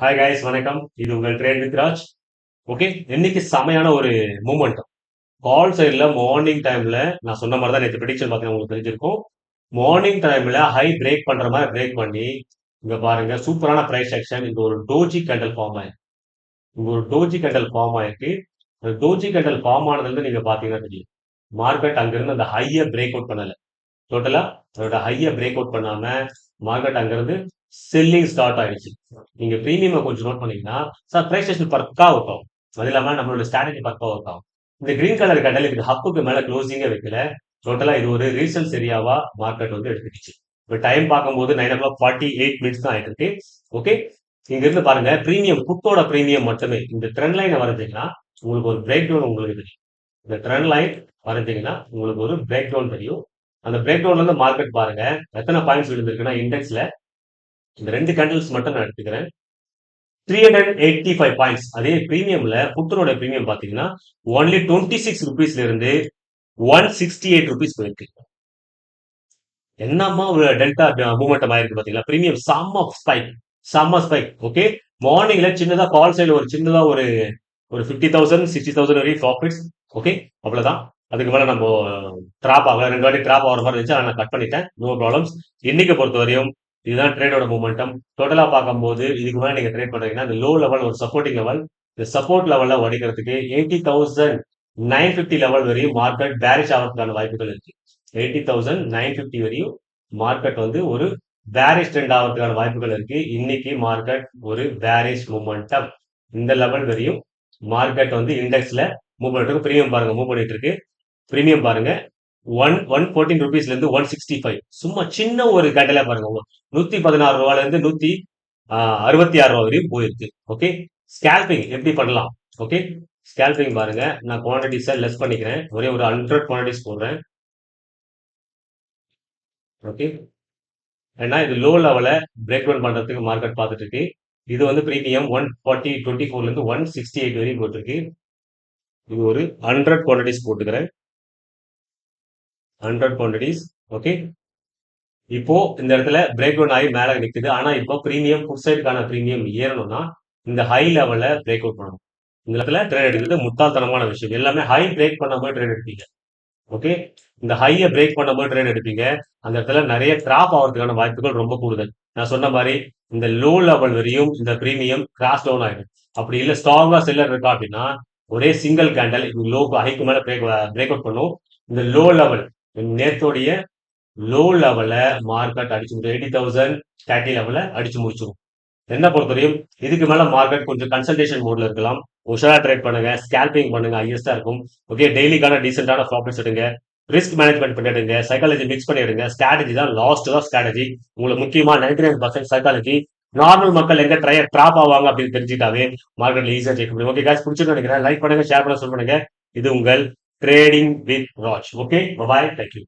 Hi guys வணக்கம். இது உங்கள் ட்ரேட் வித் ராஜ் ஓகே இன்னைக்கு செமையான ஒரு மூமெண்ட் கால் சைடில் மார்னிங் டைமில் நான் சொன்ன மாதிரி தான் நேற்று ப்ரிடிக்ஷன் பார்த்தீங்கன்னா உங்களுக்கு தெரிஞ்சிருக்கும். மார்னிங் டைமில் ஹை பிரேக் பண்ணுற மாதிரி பிரேக் பண்ணி இங்கே பாருங்க சூப்பரான ப்ரைஸ் செக்ஷன் இங்கே ஒரு டோஜி கேண்டல் ஃபார்ம் ஆயிருக்கு. இங்கே ஒரு டோஜி கேண்டல் ஃபார்ம் ஆயிருக்கு. அந்த டோஜி கேண்டல் ஃபார்ம் ஆனதுலேருந்து நீங்கள் பார்த்தீங்கன்னா தெரியும். மார்க்கெட் அங்கேருந்து அந்த ஹையை பிரேக் அவுட் பண்ணலை. டோட்டலா அதோட ஹையை பிரேக் அவுட் பண்ணாம மார்க்கெட் அங்கிருந்து செல்லிங் ஸ்டார்ட் ஆயிடுச்சு. நீங்க ப்ரீமியம் கொஞ்சம் நோட் பண்ணீங்கன்னா சார் பிரைஸ் ஸ்டேஷன் பக்கா ஒர்க் ஆகும் அது இல்லாம நம்மளோட ஸ்ட்ராட்டஜி பக்கா ஒர்க் ஆகும் இந்த கிரீன் கலர் கடல் இதுக்கு ஹப்புக்கு மேல க்ளோசிங்கே வைக்கல. டோட்டலா இது ஒரு ரீசன்ஸ் ஏரியாவா மார்க்கெட் வந்து எடுத்துக்கிச்சு. இப்போ டைம் பார்க்கும்போது nine o'clock forty eight minutes தான் ஆயிட்டு இருக்கு ஓகே இங்க இருந்து பாருங்க ப்ரீமியம் புட்டோட ப்ரீமியம் மட்டுமே. இந்த ட்ரெண்ட் லைனை வரைஞ்சீங்கன்னா உங்களுக்கு ஒரு பிரேக் டவுன் உங்களுக்கு தெரியும். இந்த ட்ரெண்ட் லைன் வரைஞ்சீங்கன்னா உங்களுக்கு ஒரு பிரேக் டவுன் தெரியும். அந்த பிரேக் டவுன்ல இருந்து மார்க்கெட் பாருங்க. எத்தனை பாயிண்ட்ஸ் விழுந்திருக்குன்னா இண்டெக்ஸ்ல இந்த ரெண்டு கேண்டில்ஸ் மட்டும் நான் எடுத்துக்கிறேன். Three hundred eighty five points அதே ப்ரீமியம்ல புத்தரோட ப்ரீமியம் பாத்தீங்கன்னா ஒன்லி டுவெண்ட்டி சிக்ஸ் ருபீஸ்ல இருந்து ஒன் சிக்ஸ்டி எயிட் ருபீஸ் போயிருக்கு. என்னமா ஒரு டெல்டா மூமெண்டம் ஆயிருக்கு பாத்தீங்களா? சம் செம்ம ஸ்பைக் செம்ம ஸ்பைக் ஓகே மார்னிங்ல சின்னதா கால் சைடு ஒரு சின்னதா ஒரு ஒரு ஃபிஃப்டி தௌசண்ட் சிக்ஸ்டி தௌசண்ட் வரையும் ப்ராஃபிட்ஸ் ஓகே அவ்வளவுதான். அதுக்கு மேலே நம்ம ட்ராப் ஆகல. ரெண்டு வாட்டி ட்ராப் ஆகிற மாதிரி இருந்துச்சு நான் கட் பண்ணிட்டேன். நோ ப்ராப்ளம்ஸ் இன்னைக்கு பொறுத்த வரையும் இதுதான் ட்ரேடோட மூமெண்டம் டோட்டலாக பார்க்கும்போது இதுக்கு மேலே நீங்கள் ட்ரேட் பண்ணுறீங்கன்னா இந்த லோ லெவல் ஒரு சப்போர்ட்டிங் லெவல் இந்த சப்போர்ட் லெவலில் உடைக்கிறதுக்கு eighty thousand nine fifty level வரையும் மார்க்கெட் பேரிஷ் ஆகிறதுக்கான வாய்ப்புகள் இருக்கு. எயிட்டி தௌசண்ட் நைன் ஃபிஃப்டி வரையும் மார்க்கெட் வந்து ஒரு பேரிஷ் ட்ரெண்ட் ஆகிறதுக்கான வாய்ப்புகள் இருக்கு. இன்னைக்கு மார்க்கெட் ஒரு பேரிஷ் மூமெண்டம் இந்த லெவல் வரையும் மார்க்கெட் வந்து இண்டெக்ஸ்ல மூவ் பண்ணிட்டு இருக்கு. பிரியம் பாருங்க மூவ் பண்ணிட்டு இருக்கு. பிரீமியம் பாருங்க. ஒன் ஒன் ஃபோர்டீன் ருபீஸ்ல இருந்து ஒன் சிக்ஸ்டி ஃபைவ் சும்மா சின்ன ஒரு கட்டளை பாருங்க நூத்தி பதினாறு ரூபால இருந்து நூத்தி அறுபத்தி ஆறு ரூபா வரையும் போயிருக்கு. ஓகே ஸ்கேல்பிங் எப்படி பண்ணலாம்? ஓகே ஸ்கேல்பிங் பாருங்க. நான் குவான்டிட்டிஸை லெஸ் பண்ணிக்கிறேன். ஒரே ஒரு ஹண்ட்ரட் குவான்டிட்டிஸ் போடுறேன். ஓகே ஏன்னா இது லோ லெவலில் பிரேக் டவுன் பண்ணுறதுக்கு மார்க்கெட் பார்த்துட்டு இருக்கு இது வந்து ப்ரீமியம் ஒன் ஃபார்ட்டி டுவெண்ட்டி ஃபோர்லேருந்து ஒன் சிக்ஸ்டி எயிட் வரையும் போட்டிருக்கு இது ஒரு ஹண்ட்ரட் குவான்டிட்டிஸ் போட்டுக்கிறேன். ஹண்ட்ரட் குவான்டிட்டிஸ் ஓகே இப்போ இந்த இடத்துல பிரேக் டவுன் ஆகி மேலே நிற்குது ஆனால் இப்போ ப்ரீமியம் ஃபுட் சைடுக்கான ப்ரீமியம் ஏறணும்னா இந்த ஹை லெவலில் பிரேக் அவுட் பண்ணணும். இந்த இடத்துல ட்ரேட் எடுக்கிறது முட்டாள்தனமான விஷயம். எல்லாமே ஹை பிரேக் பண்ணாமல் ட்ரேட் எடுப்பீங்க. ஓகே இந்த ஹையை பிரேக் பண்ணும்போது ட்ரேட் எடுப்பீங்க. அந்த இடத்துல நிறைய டிராப் ஆகிறதுக்கான வாய்ப்புகள் ரொம்ப கூடுதல். நான் சொன்ன மாதிரி இந்த லோ லெவல் வரையும் இந்த ப்ரீமியம் கிராஸ் டவுன் ஆகிடும் அப்படி இல்லை ஸ்ட்ராங்காக செல்லர் இருக்கா அப்படின்னா ஒரே சிங்கிள் கேண்டல் லோ ஹைக்கு மேலே பிரேக் பிரேக் அவுட் பண்ணும். இந்த லோ லெவல் நேத்தோடைய லோ லெவல மார்க்கெட் அடிச்சு எயிட்டி தௌசண்ட் தேர்ட்டி லெவல அடிச்சு முடிச்சிடும் என்ன பொறுத்தவரையும் இதுக்கு மேல மார்க்கெட் கொஞ்சம் கன்சல்டேஷன் மோட்ல இருக்கலாம். உஷாரா ட்ரேட் பண்ணுங்க ஸ்கேல்பிங் பண்ணுங்க ஹையஸ்டா இருக்கும். ஓகே டெய்லிக்கான டீசென்டான ப்ராஃபிட்ஸ் எடுங்க. ரிஸ்க் மேனேஜ்மெண்ட் பண்ணிடுங்க சைக்காலஜி மிக்ஸ் பண்ணிடுங்க. ஸ்ட்ராட்டஜி தான் லாஸ்ட் தான் ஸ்ட்ராட்டஜி உங்களுக்கு முக்கியமா ninety nine percent psychology normal மக்கள் எங்க ட்ரை ட்ராப் ஆவாங்க அப்படின்னு தெரிஞ்சுட்டாவே மார்க்கெட்ல ஈஸியா ஜெயிக்க முடியும். ஓகே காசு பிடிச்சிட்டு நினைக்கிறேன். லைக் பண்ணுங்க ஷேர் பண்ண சொல்லுங்க. இது உங்கள் trading with Raj. Okay, bye bye. Thank you.